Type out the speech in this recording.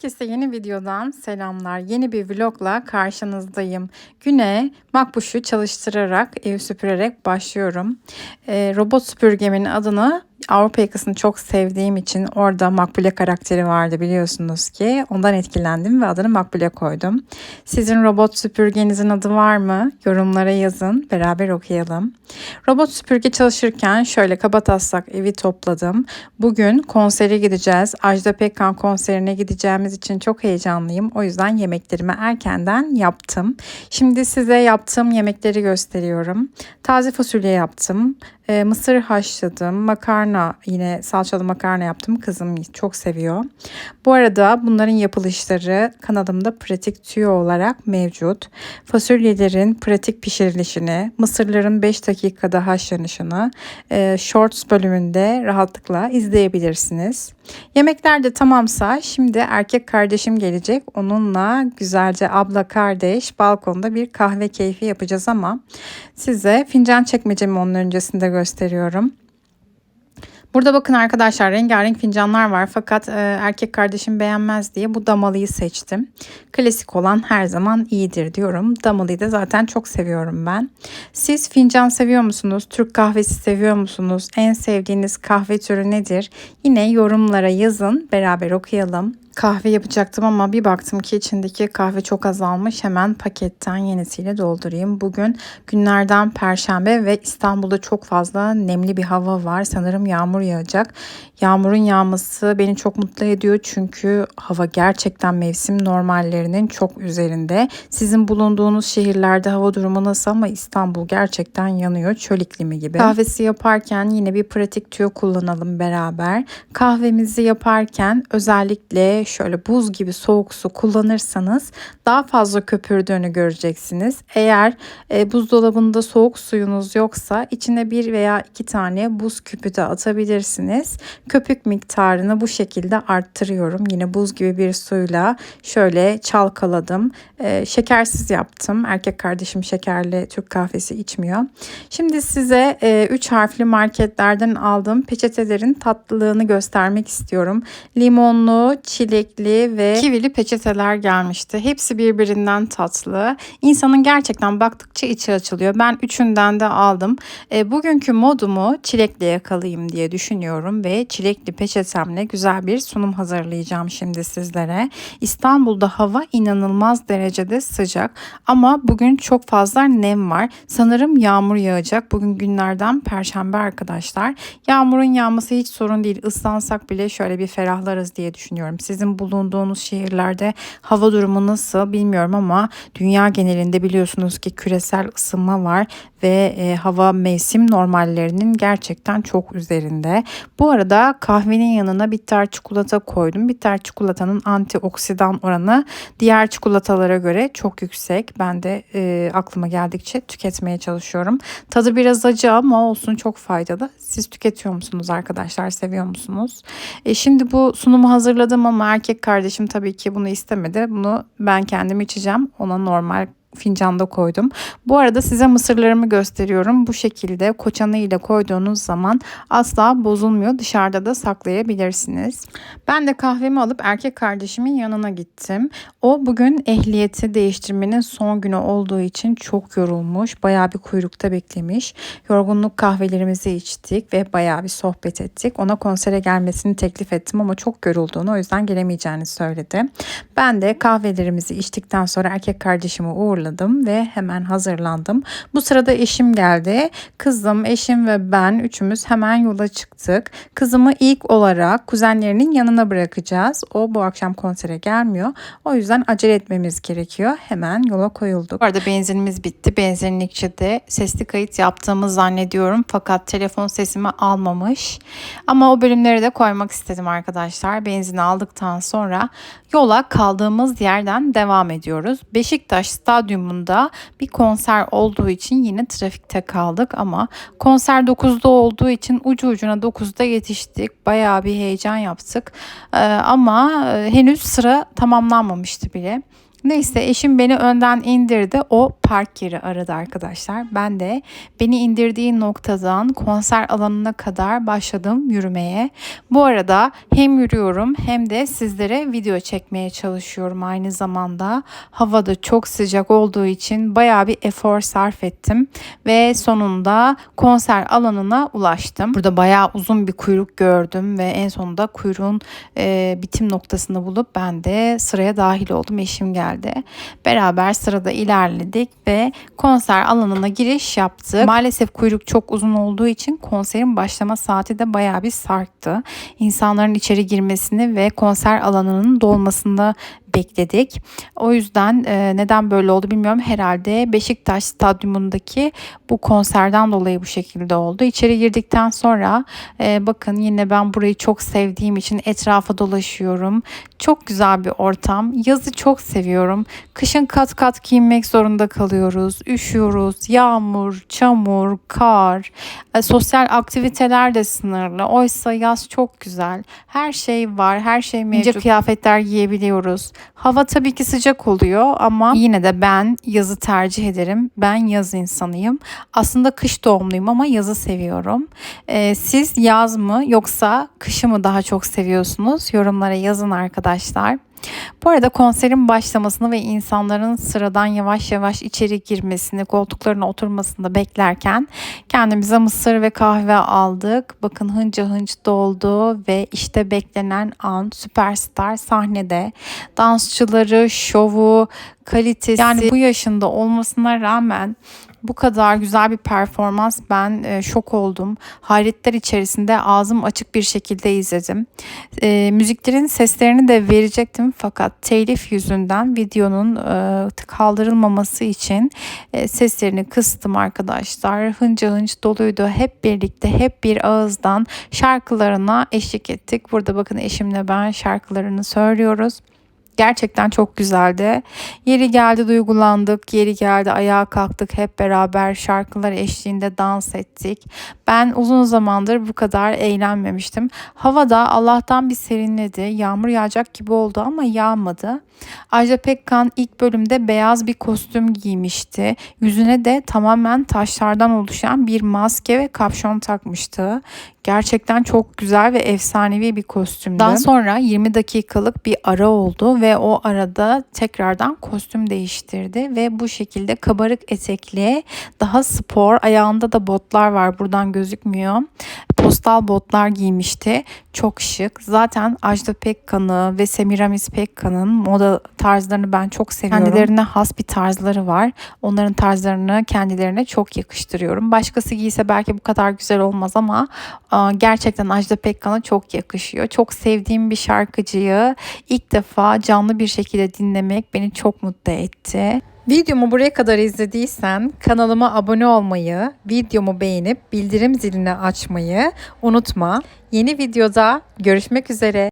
Herkese yeni videodan selamlar. Yeni bir vlogla karşınızdayım. Güne makbuşu çalıştırarak, ev süpürerek başlıyorum. Ee, robot süpürgemin adını Avrupa yakasını çok sevdiğim için orada Makbule karakteri vardı biliyorsunuz ki. Ondan etkilendim ve adını Makbule koydum. Sizin robot süpürgenizin adı var mı? Yorumlara yazın. Beraber okuyalım. Robot süpürge çalışırken şöyle kaba taslak evi topladım. Bugün konsere gideceğiz. Ajda Pekkan konserine gideceğimiz için çok heyecanlıyım. O yüzden yemeklerimi erkenden yaptım. Şimdi size yaptığım yemekleri gösteriyorum. Taze fasulye yaptım. E, mısır haşladım. Makarna yine salçalı makarna yaptım. Kızım çok seviyor. Bu arada bunların yapılışları kanalımda pratik tüyo olarak mevcut. Fasulyelerin pratik pişirilişini, mısırların 5 dakikada haşlanışını e, Shorts bölümünde rahatlıkla izleyebilirsiniz. Yemekler de tamamsa şimdi erkek kardeşim gelecek. Onunla güzelce abla kardeş balkonda bir kahve keyfi yapacağız ama size fincan çekmecemi onun öncesinde gösteriyorum. Burada bakın arkadaşlar rengarenk fincanlar var fakat e, erkek kardeşim beğenmez diye bu damalıyı seçtim. Klasik olan her zaman iyidir diyorum. Damalıyı da zaten çok seviyorum ben. Siz fincan seviyor musunuz? Türk kahvesi seviyor musunuz? En sevdiğiniz kahve türü nedir? Yine yorumlara yazın beraber okuyalım kahve yapacaktım ama bir baktım ki içindeki kahve çok azalmış. Hemen paketten yenisiyle doldurayım. Bugün günlerden perşembe ve İstanbul'da çok fazla nemli bir hava var. Sanırım yağmur yağacak. Yağmurun yağması beni çok mutlu ediyor çünkü hava gerçekten mevsim normallerinin çok üzerinde. Sizin bulunduğunuz şehirlerde hava durumu nasıl ama İstanbul gerçekten yanıyor. Çöl iklimi gibi. Kahvesi yaparken yine bir pratik tüyo kullanalım beraber. Kahvemizi yaparken özellikle şöyle buz gibi soğuk su kullanırsanız daha fazla köpürdüğünü göreceksiniz. Eğer e, buzdolabında soğuk suyunuz yoksa içine bir veya iki tane buz küpü de atabilirsiniz. Köpük miktarını bu şekilde arttırıyorum. Yine buz gibi bir suyla şöyle çalkaladım. E, şekersiz yaptım. Erkek kardeşim şekerli Türk kahvesi içmiyor. Şimdi size 3 e, harfli marketlerden aldığım peçetelerin tatlılığını göstermek istiyorum. Limonlu, çilekli ve kivili peçeteler gelmişti. Hepsi birbirinden tatlı. İnsanın gerçekten baktıkça içi açılıyor. Ben üçünden de aldım. E, bugünkü modumu çilekle yakalayayım diye düşünüyorum ve çilekli peçetemle güzel bir sunum hazırlayacağım şimdi sizlere. İstanbul'da hava inanılmaz derecede sıcak ama bugün çok fazla nem var. Sanırım yağmur yağacak. Bugün günlerden perşembe arkadaşlar. Yağmurun yağması hiç sorun değil. Islansak bile şöyle bir ferahlarız diye düşünüyorum. Sizin bulunduğunuz şehirlerde hava durumu nasıl bilmiyorum ama dünya genelinde biliyorsunuz ki küresel ısınma var ve e, hava mevsim normallerinin gerçekten çok üzerinde. Bu arada kahvenin yanına bitter çikolata koydum. Bitter çikolatanın antioksidan oranı diğer çikolatalara göre çok yüksek. Ben de e, aklıma geldikçe tüketmeye çalışıyorum. Tadı biraz acı ama olsun çok faydalı. Siz tüketiyor musunuz arkadaşlar? Seviyor musunuz? E, şimdi bu sunumu hazırladım ama erkek kardeşim tabii ki bunu istemedi. Bunu ben kendim içeceğim. Ona normal fincanda koydum. Bu arada size mısırlarımı gösteriyorum. Bu şekilde koçanı ile koyduğunuz zaman asla bozulmuyor. Dışarıda da saklayabilirsiniz. Ben de kahvemi alıp erkek kardeşimin yanına gittim. O bugün ehliyeti değiştirmenin son günü olduğu için çok yorulmuş. Bayağı bir kuyrukta beklemiş. Yorgunluk kahvelerimizi içtik ve bayağı bir sohbet ettik. Ona konsere gelmesini teklif ettim ama çok yorulduğunu o yüzden gelemeyeceğini söyledi. Ben de kahvelerimizi içtikten sonra erkek kardeşimi uğurladım uğurladım ve hemen hazırlandım. Bu sırada eşim geldi. Kızım, eşim ve ben üçümüz hemen yola çıktık. Kızımı ilk olarak kuzenlerinin yanına bırakacağız. O bu akşam konsere gelmiyor. O yüzden acele etmemiz gerekiyor. Hemen yola koyulduk. Bu arada benzinimiz bitti. Benzinlikçide sesli kayıt yaptığımı zannediyorum. Fakat telefon sesimi almamış. Ama o bölümleri de koymak istedim arkadaşlar. Benzini aldıktan sonra yola kaldığımız yerden devam ediyoruz. Beşiktaş Stadyumu stadyumunda bir konser olduğu için yine trafikte kaldık ama konser 9'da olduğu için ucu ucuna 9'da yetiştik. Bayağı bir heyecan yaptık. Ee, ama e, henüz sıra tamamlanmamıştı bile. Neyse eşim beni önden indirdi. O park yeri aradı arkadaşlar. Ben de beni indirdiği noktadan konser alanına kadar başladım yürümeye. Bu arada hem yürüyorum hem de sizlere video çekmeye çalışıyorum aynı zamanda. Hava da çok sıcak olduğu için bayağı bir efor sarf ettim ve sonunda konser alanına ulaştım. Burada bayağı uzun bir kuyruk gördüm ve en sonunda kuyruğun e, bitim noktasını bulup ben de sıraya dahil oldum. Eşim geldi geldi. Beraber sırada ilerledik ve konser alanına giriş yaptık. Maalesef kuyruk çok uzun olduğu için konserin başlama saati de bayağı bir sarktı. İnsanların içeri girmesini ve konser alanının dolmasını bekledik. O yüzden e, neden böyle oldu bilmiyorum. Herhalde Beşiktaş Stadyumundaki bu konserden dolayı bu şekilde oldu. İçeri girdikten sonra e, bakın yine ben burayı çok sevdiğim için etrafa dolaşıyorum. Çok güzel bir ortam. Yazı çok seviyorum. Kışın kat kat giyinmek zorunda kalıyoruz. Üşüyoruz. Yağmur, çamur, kar. E, sosyal aktiviteler de sınırlı. Oysa yaz çok güzel. Her şey var. Her şey mevcut. İnce kıyafetler giyebiliyoruz. Hava tabii ki sıcak oluyor ama yine de ben yazı tercih ederim. Ben yaz insanıyım. Aslında kış doğumluyum ama yazı seviyorum. Ee, siz yaz mı yoksa kışı mı daha çok seviyorsunuz? Yorumlara yazın arkadaşlar. Bu arada konserin başlamasını ve insanların sıradan yavaş yavaş içeri girmesini, koltuklarına oturmasını beklerken kendimize mısır ve kahve aldık. Bakın hınca hınç doldu ve işte beklenen an süperstar sahnede. Dansçıları, şovu, kalitesi yani bu yaşında olmasına rağmen bu kadar güzel bir performans ben e, şok oldum. Hayretler içerisinde ağzım açık bir şekilde izledim. E, müziklerin seslerini de verecektim fakat telif yüzünden videonun e, kaldırılmaması için e, seslerini kıstım arkadaşlar. Hınca hınç doluydu. Hep birlikte hep bir ağızdan şarkılarına eşlik ettik. Burada bakın eşimle ben şarkılarını söylüyoruz. Gerçekten çok güzeldi. Yeri geldi duygulandık, yeri geldi ayağa kalktık hep beraber şarkılar eşliğinde dans ettik. Ben uzun zamandır bu kadar eğlenmemiştim. Hava da Allah'tan bir serinledi. Yağmur yağacak gibi oldu ama yağmadı. Ajda Pekkan ilk bölümde beyaz bir kostüm giymişti. Yüzüne de tamamen taşlardan oluşan bir maske ve kapşon takmıştı. Gerçekten çok güzel ve efsanevi bir kostümdü. Daha sonra 20 dakikalık bir ara oldu ve o arada tekrardan kostüm değiştirdi ve bu şekilde kabarık etekli, daha spor, ayağında da botlar var buradan gözükmüyor. Postal botlar giymişti. Çok şık. Zaten Ajda Pekkan'ı ve Semiramis Pekkan'ın moda tarzlarını ben çok seviyorum. Kendilerine has bir tarzları var. Onların tarzlarını kendilerine çok yakıştırıyorum. Başkası giyse belki bu kadar güzel olmaz ama gerçekten Ajda Pekkan'a çok yakışıyor. Çok sevdiğim bir şarkıcıyı ilk defa canlı bir şekilde dinlemek beni çok mutlu etti. Videomu buraya kadar izlediysen kanalıma abone olmayı, videomu beğenip bildirim zilini açmayı unutma. Yeni videoda görüşmek üzere.